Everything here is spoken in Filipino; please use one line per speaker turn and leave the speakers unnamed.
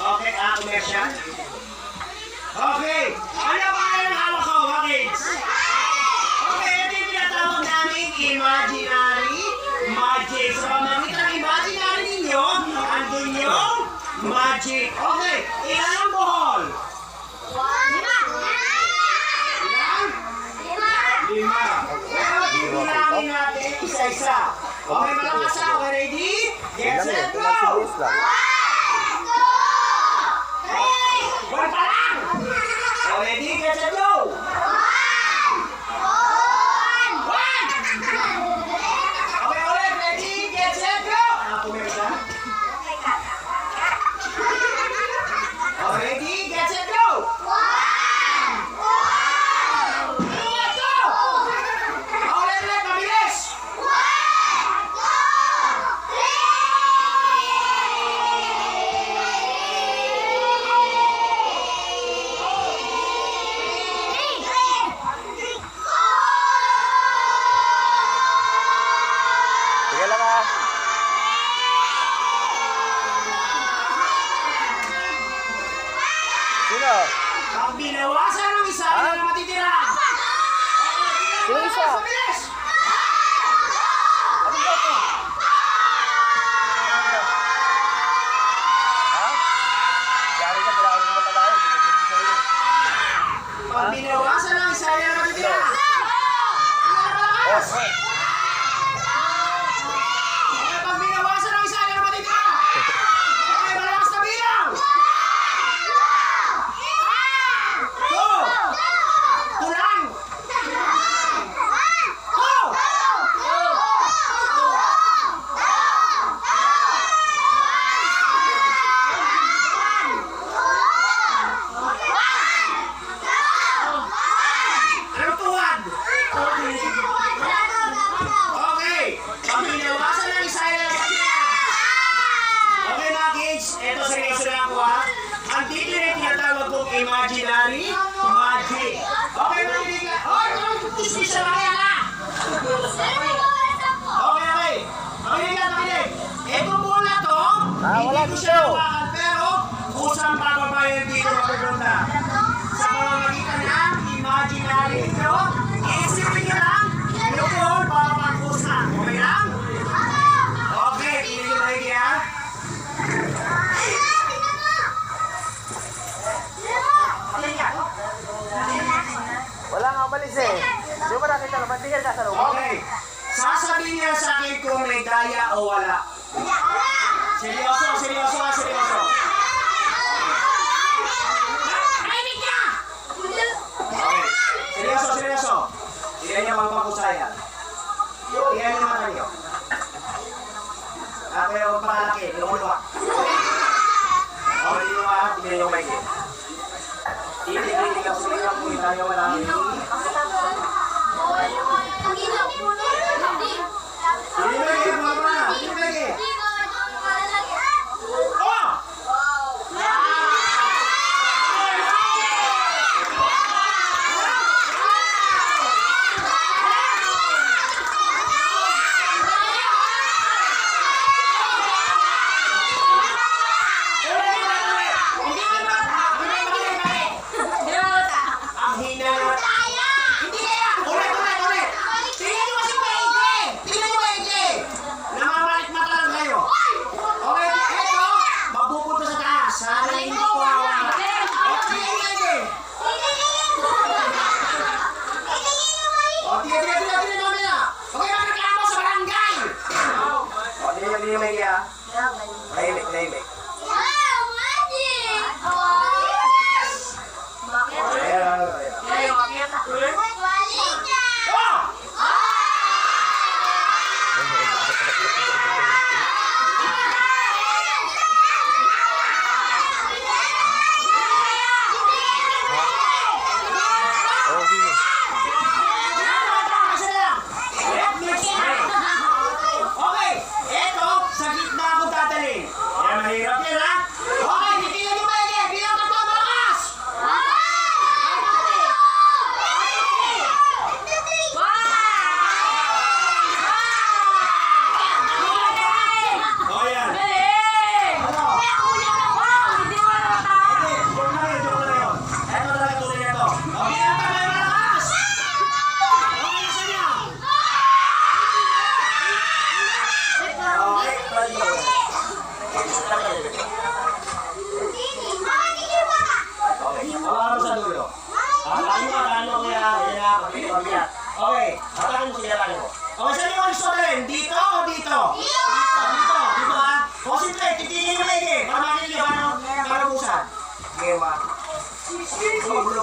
ah, commercial. Okay. Ano ba ang hawak ko, mga kids? Okay, ito yung tinatawag namin imaginary magic. So, pamamit ng imaginary ninyo, andun yung magic. Okay, ilan ang buhol? Ilan? Lima. Pero tingnan natin isa-isa. Okay, malakas ako. Ready? Get set, go! One pa lang! Oh, ready? Get
Sino?
Pag binawasan ng isa, ilan na matitira?
Sino isa?
Mabilis!
Ano ba ito? Ha? Yari ka, kailangan mo matalayan. Hindi ka din sa'yo.
Pag binawasan ng isa, ilan na matitira? Ilan na
Oh,
malakas?
oh.
Okay, pag binawasan ng isa, ilan na matitira? Okay, malakas na bilang! Go! Tulang! Go! Ano tuwad? Okay, pag binawasan ng isa, ilan na matitira? Okay mga kids, eto seryoso na ako ha. Ang dito na tinatawag kong imaginary magic. Okay, makinig ka. Hoy, anong tustos sa mga yan ha? Okay, okay. Makinig ka, makinig. Ito muna to,
Ah, wala
hindi ko siya
dito.
hawakan, pero kusang papabayan dito mapupunta. Sa pamamagitan ng imaginary nyo, isipin nyo lang, yung yun, papakusa. Okay lang? Okay, tingnan nyo maigi ha.
Wala nga umalis eh. Di ba nakita naman? Tingnan ka sa loob.
Okay. Sasabihin niya sa akin kung may daya o wala. Seryoso, seryoso ha, seryoso. Makinig ka! Okay. Seryoso, seryoso. Tignan niyo mga pangkusayan. Tignan niyo mata niyo. Ako yung pakalaki, lumuluwak. Okay, hindi mo maharap, tignan niyo may ako sa inyo kung hindi tayo wala. Hindi may mga Araw sa dulo. Ano ka, ano kaya, kaya, kaya. Okay, hatakan mo sila kanya mo. Okay, saan yung student? Dito o dito? Dito! Dito, dito ha? Concentrate, titingin mo lagi. Para makinig ka, paano, paano usap? Okay, ma. Oh, bro.